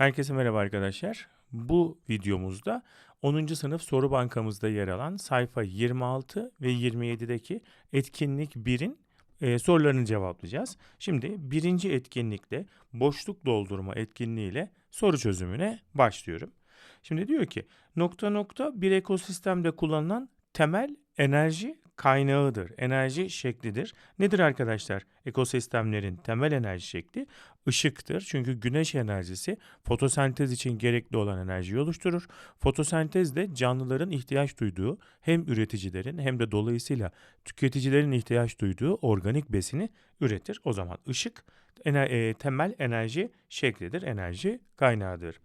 Herkese merhaba arkadaşlar. Bu videomuzda 10. sınıf soru bankamızda yer alan sayfa 26 ve 27'deki etkinlik 1'in e, sorularını cevaplayacağız. Şimdi birinci etkinlikte boşluk doldurma etkinliğiyle soru çözümüne başlıyorum. Şimdi diyor ki nokta nokta bir ekosistemde kullanılan temel enerji kaynağıdır, enerji şeklidir. Nedir arkadaşlar? Ekosistemlerin temel enerji şekli ışıktır. Çünkü güneş enerjisi fotosentez için gerekli olan enerjiyi oluşturur. Fotosentez de canlıların ihtiyaç duyduğu hem üreticilerin hem de dolayısıyla tüketicilerin ihtiyaç duyduğu organik besini üretir. O zaman ışık e, temel enerji şeklidir, enerji kaynağıdır.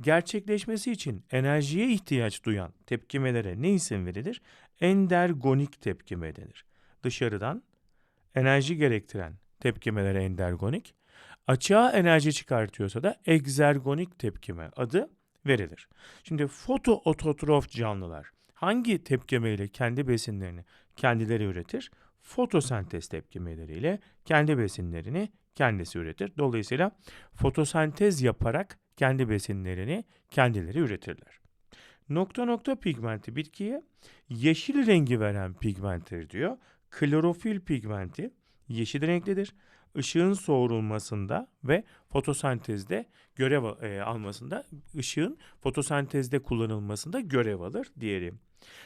Gerçekleşmesi için enerjiye ihtiyaç duyan tepkimelere ne isim verilir? endergonik tepkime denir. Dışarıdan enerji gerektiren tepkimelere endergonik, açığa enerji çıkartıyorsa da egzergonik tepkime adı verilir. Şimdi fotoototrof canlılar hangi tepkimeyle kendi besinlerini kendileri üretir? Fotosentez tepkimeleriyle kendi besinlerini kendisi üretir. Dolayısıyla fotosentez yaparak kendi besinlerini kendileri üretirler. Nokta nokta pigmenti bitkiye yeşil rengi veren pigmenttir diyor. Klorofil pigmenti yeşil renklidir. Işığın soğurulmasında ve fotosentezde görev e, almasında, ışığın fotosentezde kullanılmasında görev alır diyelim.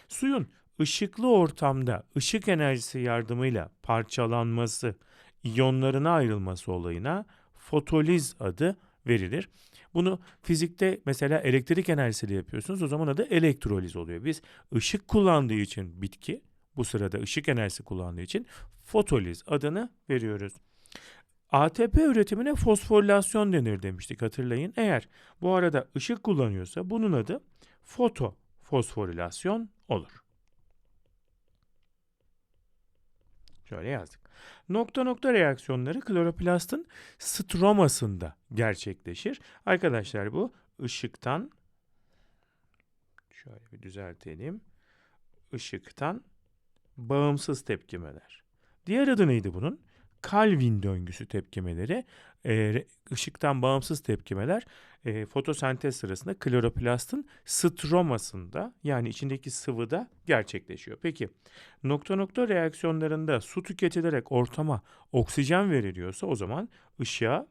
Suyun ışıklı ortamda ışık enerjisi yardımıyla parçalanması, iyonlarına ayrılması olayına fotoliz adı verilir. Bunu fizikte mesela elektrik enerjisiyle yapıyorsunuz. O zaman adı elektroliz oluyor. Biz ışık kullandığı için bitki bu sırada ışık enerjisi kullandığı için fotoliz adını veriyoruz. ATP üretimine fosforilasyon denir demiştik hatırlayın. Eğer bu arada ışık kullanıyorsa bunun adı fotofosforilasyon olur. Şöyle yazdık. Nokta nokta reaksiyonları kloroplastın stromasında gerçekleşir. Arkadaşlar bu ışıktan şöyle bir düzeltelim. Işıktan bağımsız tepkimeler. Diğer adı neydi bunun? Calvin döngüsü tepkimeleri, e, ışıktan bağımsız tepkimeler e, fotosentez sırasında kloroplastın stromasında yani içindeki sıvıda gerçekleşiyor. Peki nokta nokta reaksiyonlarında su tüketilerek ortama oksijen veriliyorsa o zaman ışığa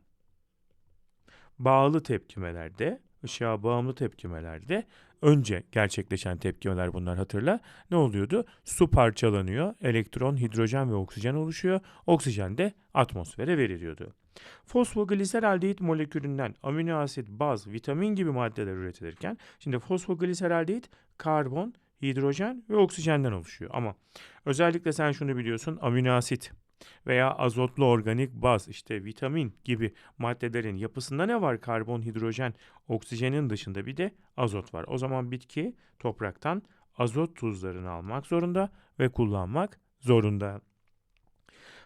bağlı tepkimelerde, ışığa bağımlı tepkimelerde önce gerçekleşen tepkimeler bunlar hatırla. Ne oluyordu? Su parçalanıyor, elektron, hidrojen ve oksijen oluşuyor. Oksijen de atmosfere veriliyordu. Fosfogliseraldehit molekülünden amino asit, baz, vitamin gibi maddeler üretilirken şimdi fosfogliseraldehit karbon, hidrojen ve oksijenden oluşuyor. Ama özellikle sen şunu biliyorsun amino asit veya azotlu organik baz işte vitamin gibi maddelerin yapısında ne var? Karbon, hidrojen, oksijenin dışında bir de azot var. O zaman bitki topraktan azot tuzlarını almak zorunda ve kullanmak zorunda.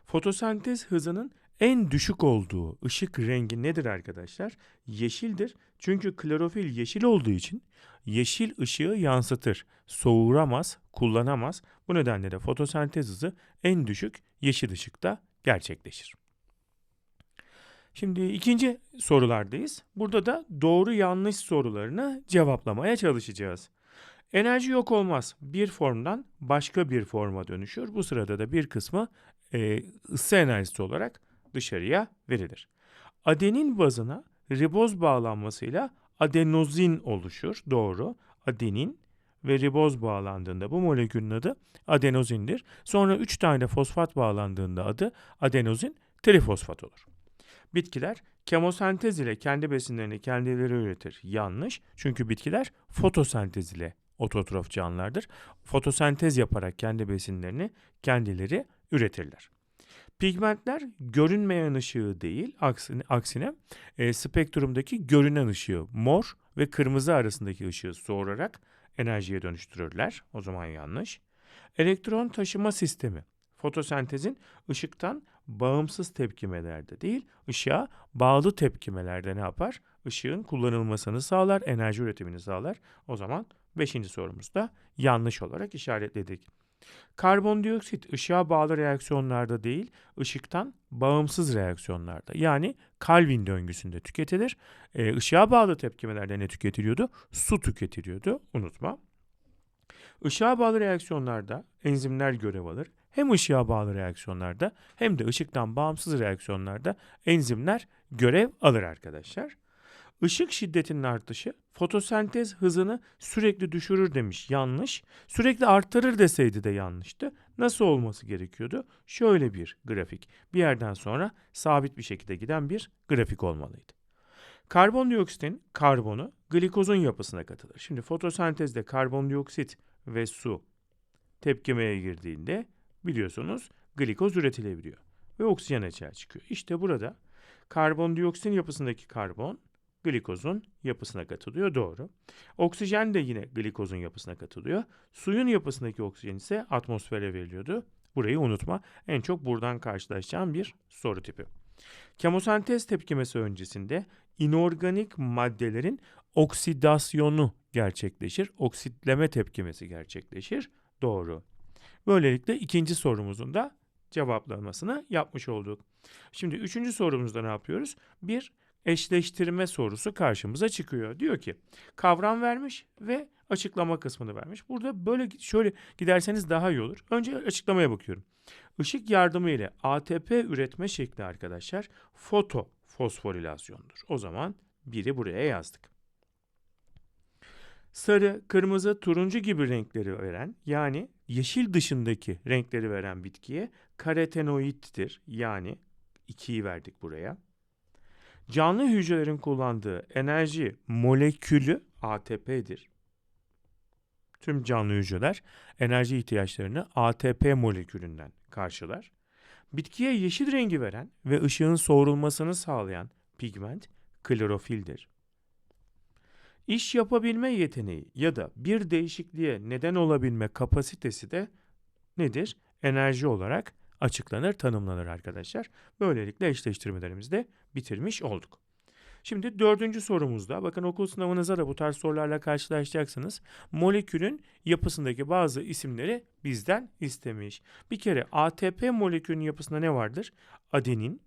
Fotosentez hızının en düşük olduğu ışık rengi nedir arkadaşlar? Yeşildir. Çünkü klorofil yeşil olduğu için yeşil ışığı yansıtır. Soğuramaz, kullanamaz. Bu nedenle de fotosentez hızı en düşük yeşil ışıkta gerçekleşir. Şimdi ikinci sorulardayız. Burada da doğru yanlış sorularını cevaplamaya çalışacağız. Enerji yok olmaz. Bir formdan başka bir forma dönüşür. Bu sırada da bir kısmı e, ısı enerjisi olarak dışarıya verilir. Adenin bazına riboz bağlanmasıyla adenozin oluşur. Doğru. Adenin ve riboz bağlandığında bu molekülün adı adenozindir. Sonra 3 tane fosfat bağlandığında adı adenozin trifosfat olur. Bitkiler kemosentez ile kendi besinlerini kendileri üretir. Yanlış. Çünkü bitkiler fotosentez ile ototrof canlılardır. Fotosentez yaparak kendi besinlerini kendileri üretirler. Pigmentler görünmeyen ışığı değil, aksine, aksine e, spektrumdaki görünen ışığı mor ve kırmızı arasındaki ışığı soğurarak enerjiye dönüştürürler. O zaman yanlış. Elektron taşıma sistemi fotosentezin ışıktan bağımsız tepkimelerde değil, ışığa bağlı tepkimelerde ne yapar? Işığın kullanılmasını sağlar, enerji üretimini sağlar. O zaman beşinci sorumuzda yanlış olarak işaretledik. Karbondioksit ışığa bağlı reaksiyonlarda değil, ışıktan bağımsız reaksiyonlarda yani Calvin döngüsünde tüketilir. E, ışığa bağlı tepkimelerde ne tüketiliyordu? Su tüketiliyordu. Unutma. Işığa bağlı reaksiyonlarda enzimler görev alır. Hem ışığa bağlı reaksiyonlarda hem de ışıktan bağımsız reaksiyonlarda enzimler görev alır arkadaşlar. Işık şiddetinin artışı fotosentez hızını sürekli düşürür demiş. Yanlış. Sürekli arttırır deseydi de yanlıştı. Nasıl olması gerekiyordu? Şöyle bir grafik. Bir yerden sonra sabit bir şekilde giden bir grafik olmalıydı. Karbondioksitin karbonu glikozun yapısına katılır. Şimdi fotosentezde karbondioksit ve su tepkimeye girdiğinde biliyorsunuz glikoz üretilebiliyor ve oksijen açığa çıkıyor. İşte burada karbondioksitin yapısındaki karbon glikozun yapısına katılıyor. Doğru. Oksijen de yine glikozun yapısına katılıyor. Suyun yapısındaki oksijen ise atmosfere veriliyordu. Burayı unutma. En çok buradan karşılaşacağım bir soru tipi. Kemosentez tepkimesi öncesinde inorganik maddelerin oksidasyonu gerçekleşir. Oksitleme tepkimesi gerçekleşir. Doğru. Böylelikle ikinci sorumuzun da cevaplanmasını yapmış olduk. Şimdi üçüncü sorumuzda ne yapıyoruz? Bir eşleştirme sorusu karşımıza çıkıyor. Diyor ki kavram vermiş ve açıklama kısmını vermiş. Burada böyle şöyle giderseniz daha iyi olur. Önce açıklamaya bakıyorum. Işık yardımı ile ATP üretme şekli arkadaşlar foto fosforilasyondur. O zaman biri buraya yazdık. Sarı, kırmızı, turuncu gibi renkleri veren yani yeşil dışındaki renkleri veren bitkiye karotenoiddir. Yani 2'yi verdik buraya. Canlı hücrelerin kullandığı enerji molekülü ATP'dir. Tüm canlı hücreler enerji ihtiyaçlarını ATP molekülünden karşılar. Bitkiye yeşil rengi veren ve ışığın soğurulmasını sağlayan pigment klorofildir. İş yapabilme yeteneği ya da bir değişikliğe neden olabilme kapasitesi de nedir? Enerji olarak açıklanır, tanımlanır arkadaşlar. Böylelikle eşleştirmelerimizi de bitirmiş olduk. Şimdi dördüncü sorumuzda bakın okul sınavınıza da bu tarz sorularla karşılaşacaksınız. Molekülün yapısındaki bazı isimleri bizden istemiş. Bir kere ATP molekülünün yapısında ne vardır? Adenin,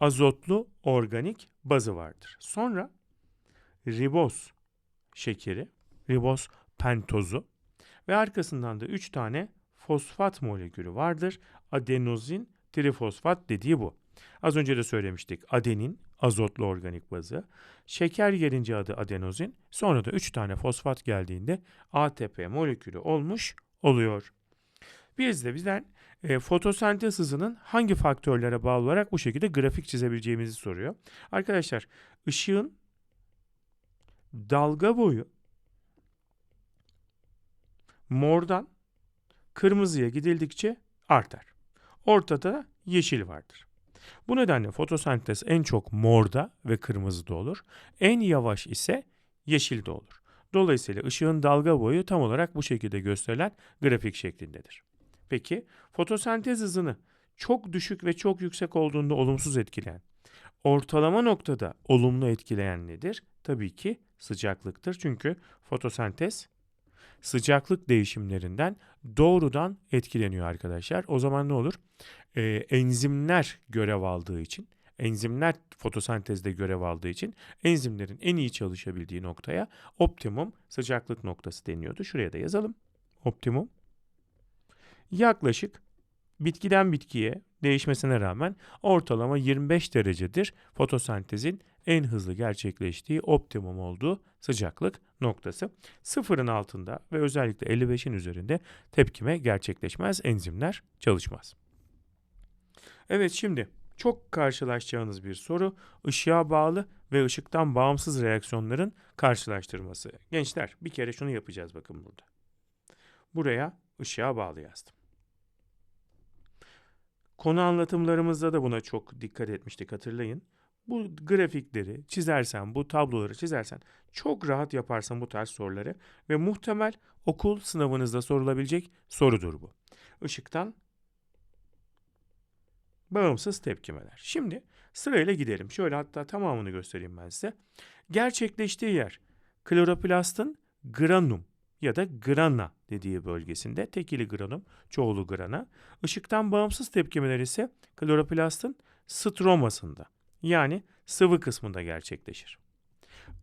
azotlu organik bazı vardır. Sonra riboz şekeri, riboz pentozu ve arkasından da 3 tane fosfat molekülü vardır. Adenozin trifosfat dediği bu. Az önce de söylemiştik. Adenin azotlu organik bazı. Şeker gelince adı adenozin. Sonra da 3 tane fosfat geldiğinde ATP molekülü olmuş oluyor. Biz de bizden e, fotosentez hızının hangi faktörlere bağlı olarak bu şekilde grafik çizebileceğimizi soruyor. Arkadaşlar ışığın dalga boyu mordan kırmızıya gidildikçe artar. Ortada da yeşil vardır. Bu nedenle fotosentez en çok morda ve kırmızıda olur. En yavaş ise yeşilde olur. Dolayısıyla ışığın dalga boyu tam olarak bu şekilde gösterilen grafik şeklindedir. Peki fotosentez hızını çok düşük ve çok yüksek olduğunda olumsuz etkileyen, ortalama noktada olumlu etkileyen nedir? Tabii ki sıcaklıktır. Çünkü fotosentez sıcaklık değişimlerinden doğrudan etkileniyor arkadaşlar. O zaman ne olur? Ee, enzimler görev aldığı için, enzimler fotosentezde görev aldığı için enzimlerin en iyi çalışabildiği noktaya optimum sıcaklık noktası deniyordu. Şuraya da yazalım. Optimum. Yaklaşık bitkiden bitkiye değişmesine rağmen ortalama 25 derecedir fotosentezin en hızlı gerçekleştiği optimum olduğu sıcaklık noktası. Sıfırın altında ve özellikle 55'in üzerinde tepkime gerçekleşmez, enzimler çalışmaz. Evet şimdi çok karşılaşacağınız bir soru ışığa bağlı ve ışıktan bağımsız reaksiyonların karşılaştırması. Gençler bir kere şunu yapacağız bakın burada. Buraya ışığa bağlı yazdım. Konu anlatımlarımızda da buna çok dikkat etmiştik hatırlayın. Bu grafikleri çizersen, bu tabloları çizersen çok rahat yaparsan bu tarz soruları ve muhtemel okul sınavınızda sorulabilecek sorudur bu. Işıktan bağımsız tepkimeler. Şimdi sırayla gidelim. Şöyle hatta tamamını göstereyim ben size. Gerçekleştiği yer kloroplastın granum ya da grana dediği bölgesinde tekili granum, çoğulu grana. Işıktan bağımsız tepkimeler ise kloroplastın stromasında yani sıvı kısmında gerçekleşir.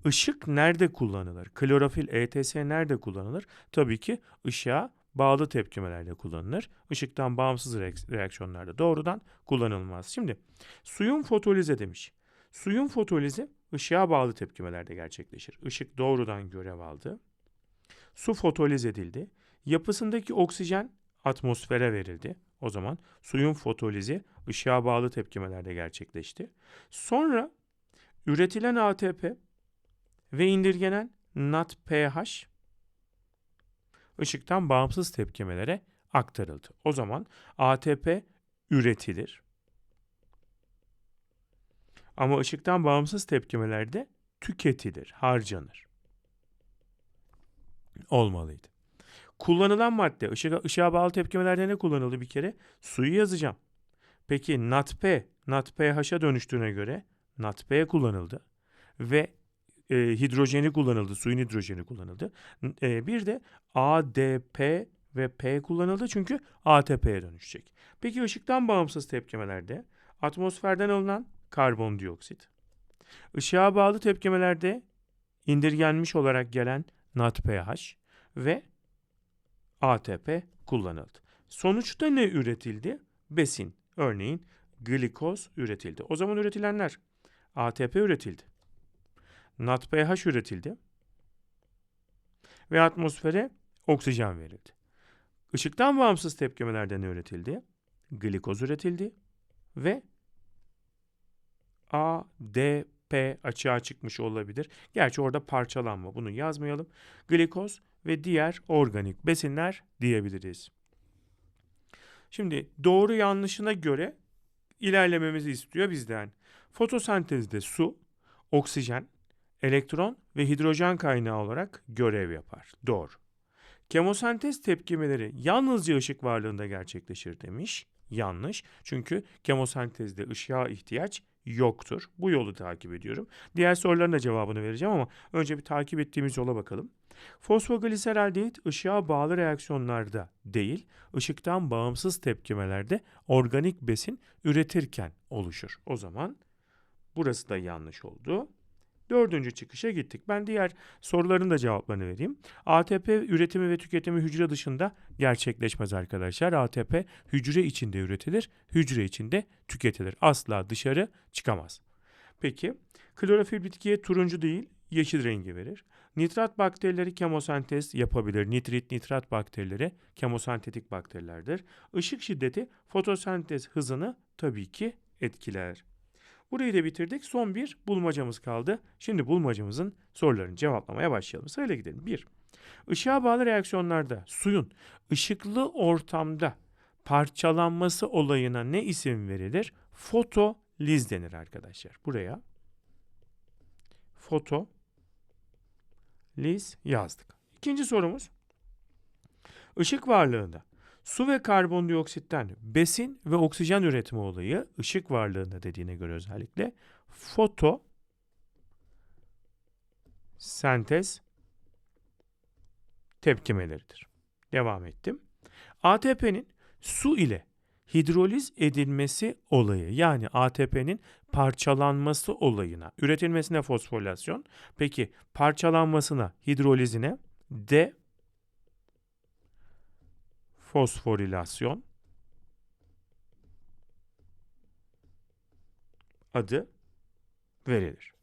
Işık nerede kullanılır? Klorofil ETS nerede kullanılır? Tabii ki ışığa bağlı tepkimelerde kullanılır. Işıktan bağımsız reak- reaksiyonlarda doğrudan kullanılmaz. Şimdi suyun fotolize demiş. Suyun fotolizi ışığa bağlı tepkimelerde gerçekleşir. Işık doğrudan görev aldı. Su fotoliz edildi. Yapısındaki oksijen atmosfere verildi. O zaman suyun fotolizi ışığa bağlı tepkimelerde gerçekleşti. Sonra üretilen ATP ve indirgenen NADPH ışıktan bağımsız tepkimelere aktarıldı. O zaman ATP üretilir. Ama ışıktan bağımsız tepkimelerde tüketilir, harcanır. Olmalıydı. Kullanılan madde, ışığa, ışığa bağlı tepkimelerde ne kullanıldı bir kere? Suyu yazacağım. Peki NADP, NADPH'a dönüştüğüne göre NADP kullanıldı. Ve e, hidrojeni kullanıldı, suyun hidrojeni kullanıldı. E, bir de ADP ve P kullanıldı çünkü ATP'ye dönüşecek. Peki ışıktan bağımsız tepkimelerde atmosferden alınan karbondioksit, ışığa bağlı tepkimelerde indirgenmiş olarak gelen NADPH ve ATP kullanıldı. Sonuçta ne üretildi? Besin, örneğin glikoz üretildi. O zaman üretilenler ATP üretildi. NADPH üretildi ve atmosfere oksijen verildi. Işıktan bağımsız tepkimelerde ne üretildi? Glikoz üretildi ve ADP açığa çıkmış olabilir. Gerçi orada parçalanma bunu yazmayalım. Glikoz ve diğer organik besinler diyebiliriz. Şimdi doğru yanlışına göre ilerlememizi istiyor bizden. Fotosentezde su, oksijen, elektron ve hidrojen kaynağı olarak görev yapar. Doğru. Kemosentez tepkimeleri yalnızca ışık varlığında gerçekleşir demiş. Yanlış. Çünkü kemosentezde ışığa ihtiyaç yoktur. Bu yolu takip ediyorum. Diğer soruların da cevabını vereceğim ama önce bir takip ettiğimiz yola bakalım. Fosfogliseraldehit ışığa bağlı reaksiyonlarda değil, ışıktan bağımsız tepkimelerde organik besin üretirken oluşur. O zaman burası da yanlış oldu. Dördüncü çıkışa gittik. Ben diğer soruların da cevaplarını vereyim. ATP üretimi ve tüketimi hücre dışında gerçekleşmez arkadaşlar. ATP hücre içinde üretilir, hücre içinde tüketilir. Asla dışarı çıkamaz. Peki, klorofil bitkiye turuncu değil, yeşil rengi verir. Nitrat bakterileri kemosentez yapabilir. Nitrit, nitrat bakterileri kemosentetik bakterilerdir. Işık şiddeti fotosentez hızını tabii ki etkiler. Burayı da bitirdik. Son bir bulmacamız kaldı. Şimdi bulmacamızın sorularını cevaplamaya başlayalım. Sırayla gidelim. 1. Işığa bağlı reaksiyonlarda suyun ışıklı ortamda parçalanması olayına ne isim verilir? Fotoliz denir arkadaşlar. Buraya foto liz yazdık. İkinci sorumuz. Işık varlığında su ve karbondioksitten besin ve oksijen üretimi olayı ışık varlığında dediğine göre özellikle foto sentez tepkimeleridir. Devam ettim. ATP'nin su ile hidroliz edilmesi olayı yani ATP'nin parçalanması olayına, üretilmesine fosforilasyon, peki parçalanmasına, hidrolizine de fosforilasyon adı verilir.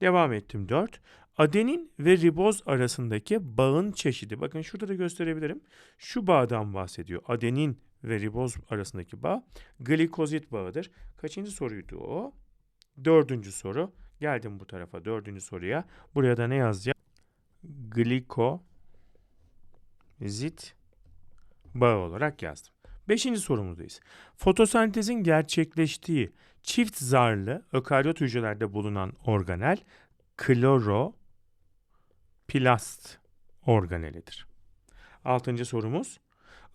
Devam ettim 4. Adenin ve riboz arasındaki bağın çeşidi. Bakın şurada da gösterebilirim. Şu bağdan bahsediyor. Adenin ve riboz arasındaki bağ glikozit bağıdır. Kaçıncı soruydu o? Dördüncü soru. Geldim bu tarafa dördüncü soruya. Buraya da ne yazacağım? Glikozit bağı olarak yazdım. Beşinci sorumuzdayız. Fotosentezin gerçekleştiği çift zarlı ökaryot hücrelerde bulunan organel kloroplast organelidir. Altıncı sorumuz.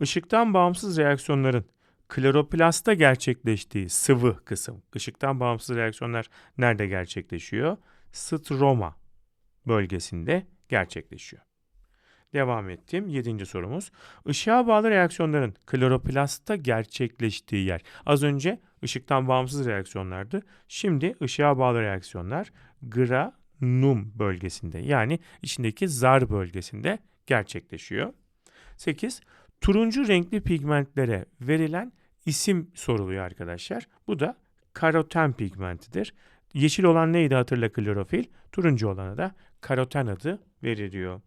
Işıktan bağımsız reaksiyonların kloroplastta gerçekleştiği sıvı kısım. Işıktan bağımsız reaksiyonlar nerede gerçekleşiyor? Stroma bölgesinde gerçekleşiyor. Devam ettim. Yedinci sorumuz. Işığa bağlı reaksiyonların kloroplastta gerçekleştiği yer. Az önce ışıktan bağımsız reaksiyonlardı. Şimdi ışığa bağlı reaksiyonlar granum bölgesinde yani içindeki zar bölgesinde gerçekleşiyor. 8. Turuncu renkli pigmentlere verilen isim soruluyor arkadaşlar. Bu da karoten pigmentidir. Yeşil olan neydi hatırla klorofil. Turuncu olana da karoten adı veriliyor.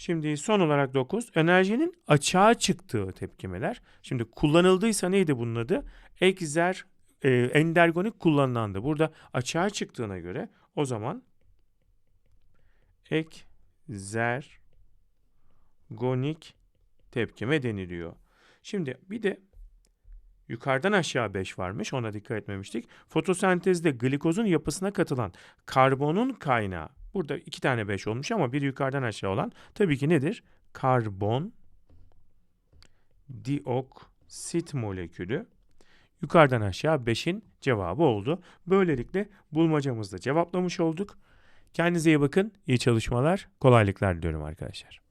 Şimdi son olarak 9. Enerjinin açığa çıktığı tepkimeler. Şimdi kullanıldıysa neydi bunun adı? Ekzer, e, endergonik kullanılandı. Burada açığa çıktığına göre o zaman ekzergonik tepkime deniliyor. Şimdi bir de yukarıdan aşağı 5 varmış ona dikkat etmemiştik. Fotosentezde glikozun yapısına katılan karbonun kaynağı. Burada iki tane 5 olmuş ama bir yukarıdan aşağı olan tabii ki nedir? Karbon dioksit molekülü. Yukarıdan aşağı 5'in cevabı oldu. Böylelikle bulmacamızda cevaplamış olduk. Kendinize iyi bakın. İyi çalışmalar. Kolaylıklar diliyorum arkadaşlar.